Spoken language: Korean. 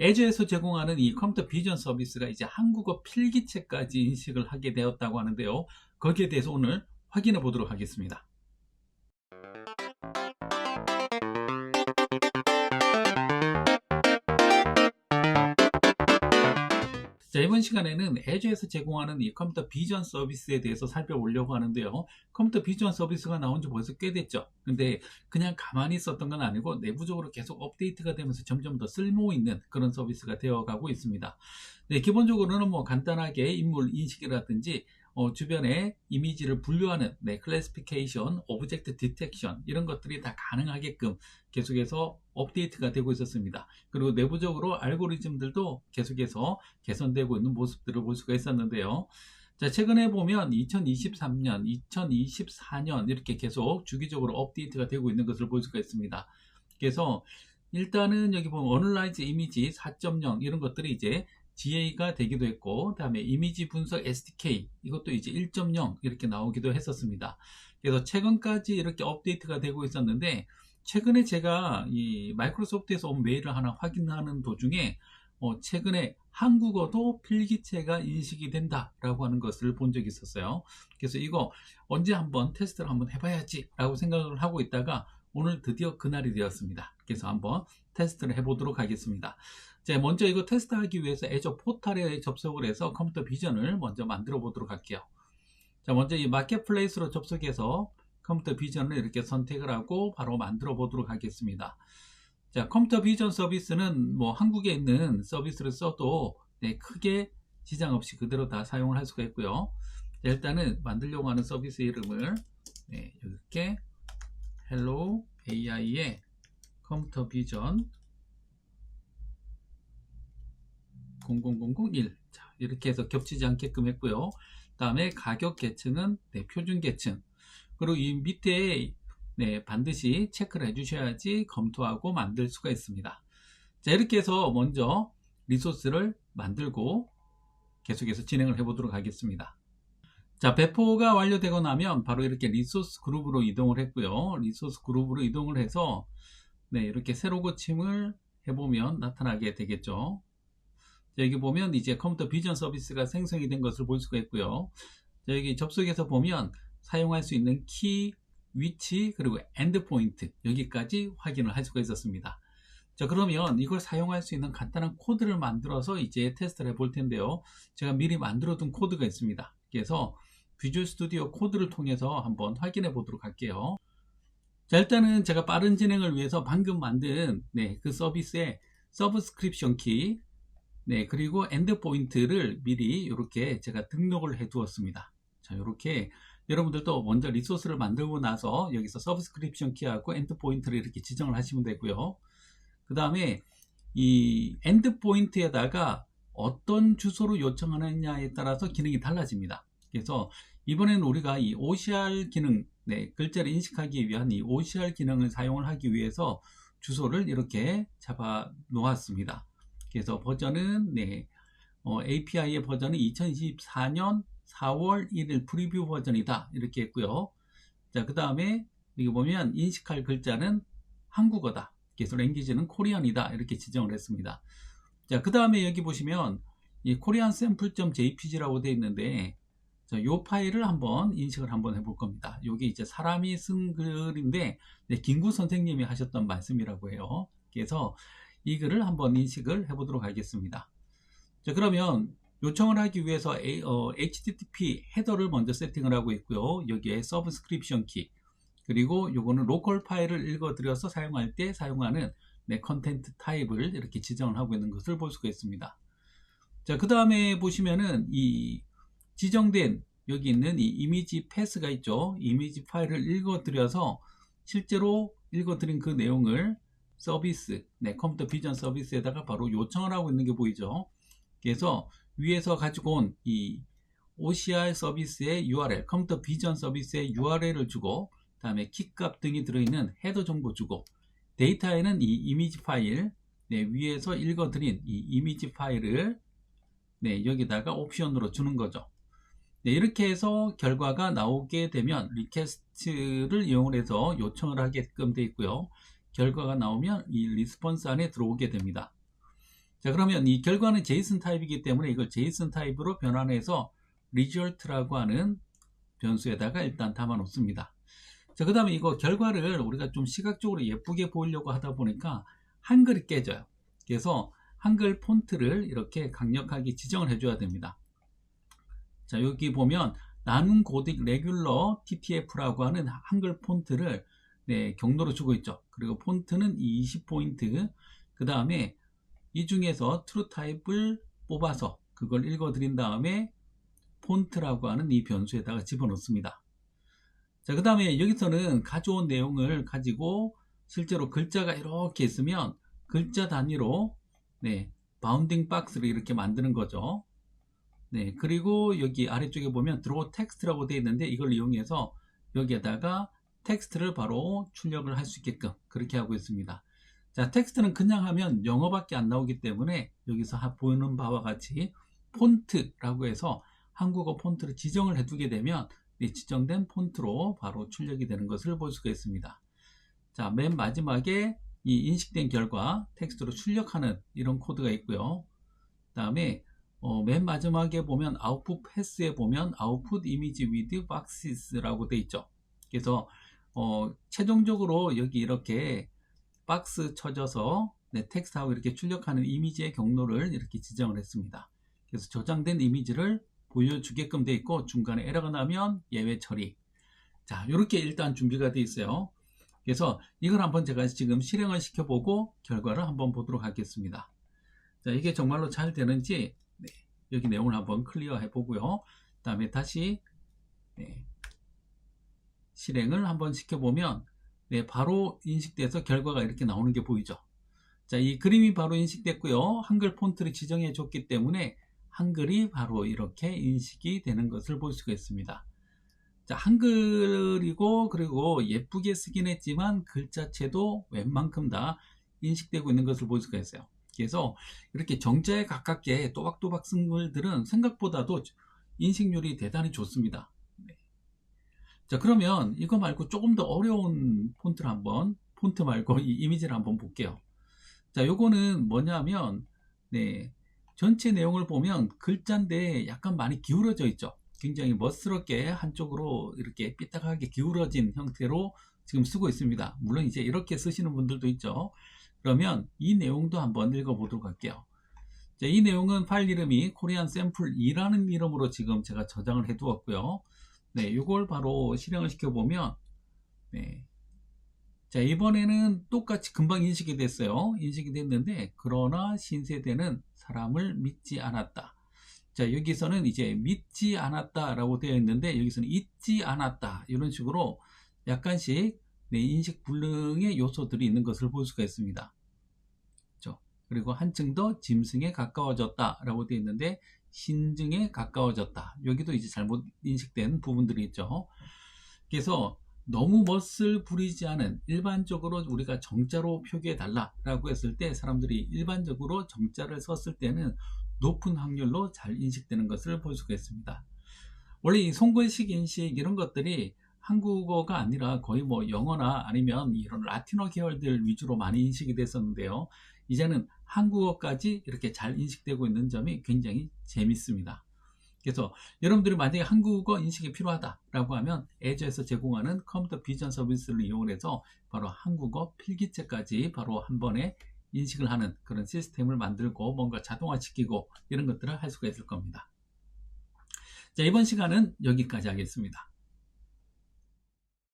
에즈에서 제공하는 이 컴퓨터 비전 서비스가 이제 한국어 필기체까지 인식을 하게 되었다고 하는데요. 거기에 대해서 오늘 확인해 보도록 하겠습니다. 자, 이번 시간에는 에즈에서 제공하는 이 컴퓨터 비전 서비스에 대해서 살펴보려고 하는데요. 컴퓨터 비전 서비스가 나온 지 벌써 꽤 됐죠. 근데 그냥 가만히 있었던 건 아니고 내부적으로 계속 업데이트가 되면서 점점 더 쓸모 있는 그런 서비스가 되어 가고 있습니다. 네, 기본적으로는 뭐 간단하게 인물 인식이라든지 어, 주변에 이미지를 분류하는 네, 클래시피케이션, 오브젝트 디텍션 이런 것들이 다 가능하게끔 계속해서 업데이트가 되고 있었습니다. 그리고 내부적으로 알고리즘들도 계속해서 개선되고 있는 모습들을 볼 수가 있었는데요. 자, 최근에 보면 2023년, 2024년 이렇게 계속 주기적으로 업데이트가 되고 있는 것을 볼 수가 있습니다. 그래서 일단은 여기 보면 어널라이즈 이미지 4.0 이런 것들이 이제 GA가 되기도 했고, 다음에 이미지 분석 SDK 이것도 이제 1.0 이렇게 나오기도 했었습니다. 그래서 최근까지 이렇게 업데이트가 되고 있었는데, 최근에 제가 이 마이크로소프트에서 온 메일을 하나 확인하는 도중에 어, 최근에 한국어도 필기체가 인식이 된다라고 하는 것을 본 적이 있었어요. 그래서 이거 언제 한번 테스트를 한번 해봐야지라고 생각을 하고 있다가 오늘 드디어 그날이 되었습니다. 그래서 한번 테스트를 해보도록 하겠습니다. 자, 먼저 이거 테스트하기 위해서 애저 포탈에 접속을 해서 컴퓨터 비전을 먼저 만들어 보도록 할게요. 자, 먼저 이 마켓플레이스로 접속해서 컴퓨터 비전을 이렇게 선택을 하고 바로 만들어 보도록 하겠습니다. 자, 컴퓨터 비전 서비스는 뭐 한국에 있는 서비스를 써도 네, 크게 지장 없이 그대로 다 사용을 할 수가 있고요. 자, 일단은 만들려고 하는 서비스 이름을 네, 이렇게 헬로 AI의 컴퓨터 비전 00001 자, 이렇게 해서 겹치지 않게끔 했고요. 다음에 가격 계층은 네, 표준 계층 그리고 이 밑에 네, 반드시 체크를 해주셔야지 검토하고 만들 수가 있습니다. 자, 이렇게 해서 먼저 리소스를 만들고 계속해서 진행을 해보도록 하겠습니다. 자, 배포가 완료되고 나면 바로 이렇게 리소스 그룹으로 이동을 했고요. 리소스 그룹으로 이동을 해서 네, 이렇게 새로 고침을 해보면 나타나게 되겠죠. 여기 보면 이제 컴퓨터 비전 서비스가 생성이 된 것을 볼 수가 있고요. 여기 접속해서 보면 사용할 수 있는 키, 위치, 그리고 엔드 포인트 여기까지 확인을 할 수가 있었습니다. 자 그러면 이걸 사용할 수 있는 간단한 코드를 만들어서 이제 테스트를 해 볼 텐데요. 제가 미리 만들어 둔 코드가 있습니다. 그래서 비주얼 스튜디오 코드를 통해서 한번 확인해 보도록 할게요. 자 일단은 제가 빠른 진행을 위해서 방금 만든 네, 그 서비스의 서브스크립션 키 네, 그리고 엔드 포인트를 미리 이렇게 제가 등록을 해 두었습니다. 자, 이렇게 여러분들도 먼저 리소스를 만들고 나서 여기서 서브스크립션 키하고 엔드 포인트를 이렇게 지정을 하시면 되고요. 그 다음에 이 엔드 포인트에다가 어떤 주소로 요청하느냐에 따라서 기능이 달라집니다. 그래서 이번에는 우리가 이 OCR 기능, 네, 글자를 인식하기 위한 이 OCR 기능을 사용을 하기 위해서 주소를 이렇게 잡아 놓았습니다. 그래서 버전은 네, 어, API의 버전은 2024년 4월 1일 프리뷰 버전이다 이렇게 했고요. 자, 그 다음에 여기 보면 인식할 글자는 한국어다. 그래서 랭귀지는 코리안이다 이렇게 지정을 했습니다. 자, 그 다음에 여기 보시면 이 코리안 샘플.jpg라고 되어 있는데 자, 요 파일을 한번 인식을 한번 해볼 겁니다. 요게 이제 사람이 쓴 글인데 네, 김구 선생님이 하셨던 말씀이라고 해요. 그래서 이 글을 한번 인식을 해보도록 하겠습니다. 자, 그러면 요청을 하기 위해서 A, 어, HTTP 헤더를 먼저 세팅을 하고 있고요. 여기에 서브스크립션 키 그리고 요거는 로컬 파일을 읽어드려서 사용할 때 사용하는 네, 컨텐트 타입을 이렇게 지정을 하고 있는 것을 볼 수가 있습니다. 자, 그 다음에 보시면은 이 지정된 여기 있는 이 이미지 패스가 있죠. 이미지 파일을 읽어드려서 실제로 읽어드린 그 내용을 서비스, 네, 컴퓨터 비전 서비스에다가 바로 요청을 하고 있는 게 보이죠. 그래서 위에서 가지고 온 이 OCR 서비스의 URL, 컴퓨터 비전 서비스의 URL을 주고, 다음에 키값 등이 들어있는 헤더 정보 주고, 데이터에는 이 이미지 파일, 네, 위에서 읽어드린 이 이미지 파일을 네, 여기다가 옵션으로 주는 거죠. 네, 이렇게 해서 결과가 나오게 되면 리퀘스트를 이용해서 요청을 하게끔 되어 있고요. 결과가 나오면 이 리스폰스 안에 들어오게 됩니다. 자, 그러면 이 결과는 제이슨 타입이기 때문에 이걸 제이슨 타입으로 변환해서 result라고 하는 변수에다가 일단 담아 놓습니다. 자, 그 다음에 이거 결과를 우리가 좀 시각적으로 예쁘게 보이려고 하다 보니까 한글이 깨져요. 그래서 한글 폰트를 이렇게 강력하게 지정을 해줘야 됩니다. 자, 여기 보면 나눔 고딕 레귤러 TTF라고 하는 한글 폰트를 네, 경로로 주고 있죠. 그리고 폰트는 20포인트. 그 다음에 이 중에서 트루 타입을 뽑아서 그걸 읽어 드린 다음에 폰트라고 하는 이 변수에다가 집어넣습니다. 자, 그 다음에 여기서는 가져온 내용을 가지고 실제로 글자가 이렇게 있으면 글자 단위로 네, 바운딩 박스를 이렇게 만드는 거죠. 네, 그리고 여기 아래쪽에 보면 draw text라고 되어 있는데 이걸 이용해서 여기에다가 텍스트를 바로 출력을 할 수 있게끔 그렇게 하고 있습니다. 자, 텍스트는 그냥 하면 영어밖에 안 나오기 때문에 여기서 보이는 바와 같이 폰트라고 해서 한국어 폰트를 지정을 해두게 되면 이 지정된 폰트로 바로 출력이 되는 것을 볼 수가 있습니다. 자, 맨 마지막에 이 인식된 결과 텍스트로 출력하는 이런 코드가 있고요. 그 다음에 어, 맨 마지막에 보면 아웃풋 패스에 보면 아웃풋 이미지 위드 박스라고 되어 있죠. 그래서 어, 최종적으로 여기 이렇게 박스 쳐져서 네, 텍스트하고 이렇게 출력하는 이미지의 경로를 이렇게 지정을 했습니다. 그래서 저장된 이미지를 보여주게끔 되어 있고 중간에 에러가 나면 예외 처리. 자, 이렇게 일단 준비가 되어 있어요. 그래서 이걸 한번 제가 지금 실행을 시켜보고 결과를 한번 보도록 하겠습니다. 자, 이게 정말로 잘 되는지 네, 여기 내용을 한번 클리어 해보고요. 그 다음에 다시 네, 실행을 한번 시켜보면 네, 바로 인식돼서 결과가 이렇게 나오는 게 보이죠. 자, 이 그림이 바로 인식됐고요. 한글 폰트를 지정해 줬기 때문에 한글이 바로 이렇게 인식이 되는 것을 볼 수가 있습니다. 자, 한글이고 그리고 예쁘게 쓰긴 했지만 글자체도 웬만큼 다 인식되고 있는 것을 볼 수가 있어요. 그래서 이렇게 정자에 가깝게 또박또박 쓴 글들은 생각보다도 인식률이 대단히 좋습니다. 자 그러면 이거 말고 조금 더 어려운 폰트를 한번 폰트 말고 이 이미지를 한번 볼게요. 자 요거는 뭐냐면 네 전체 내용을 보면 글자인데 약간 많이 기울어져 있죠. 굉장히 멋스럽게 한쪽으로 이렇게 삐딱하게 기울어진 형태로 지금 쓰고 있습니다. 물론 이제 이렇게 쓰시는 분들도 있죠 그러면 이 내용도 한번 읽어 보도록 할게요 자, 이 내용은 파일 이름이 코리안 샘플 2라는 이름으로 지금 제가 저장을 해 두었고요 네, 이걸 바로 실행을 시켜보면, 네. 자, 이번에는 똑같이 금방 인식이 됐어요. 인식이 됐는데, 그러나 신세대는 사람을 믿지 않았다. 자, 여기서는 이제 믿지 않았다 라고 되어 있는데, 여기서는 잊지 않았다. 이런 식으로 약간씩 네, 인식 불능의 요소들이 있는 것을 볼 수가 있습니다. 그렇죠? 그리고 한층 더 짐승에 가까워졌다라고 되어 있는데, 신증에 가까워졌다. 여기도 이제 잘못 인식된 부분들이 있죠. 그래서 너무 멋을 부리지 않은 일반적으로 우리가 정자로 표기해 달라라고 했을 때 사람들이 일반적으로 정자를 썼을 때는 높은 확률로 잘 인식되는 것을 볼 수가 있습니다. 원래 이 손글씨 인식 이런 것들이 한국어가 아니라 거의 뭐 영어나 아니면 이런 라틴어 계열들 위주로 많이 인식이 됐었는데요. 이제는 한국어까지 이렇게 잘 인식되고 있는 점이 굉장히 재밌습니다. 그래서 여러분들이 만약에 한국어 인식이 필요하다라고 하면 에저에서 제공하는 컴퓨터 비전 서비스를 이용해서 바로 한국어 필기체까지 바로 한 번에 인식을 하는 그런 시스템을 만들고 뭔가 자동화시키고 이런 것들을 할 수가 있을 겁니다. 자, 이번 시간은 여기까지 하겠습니다.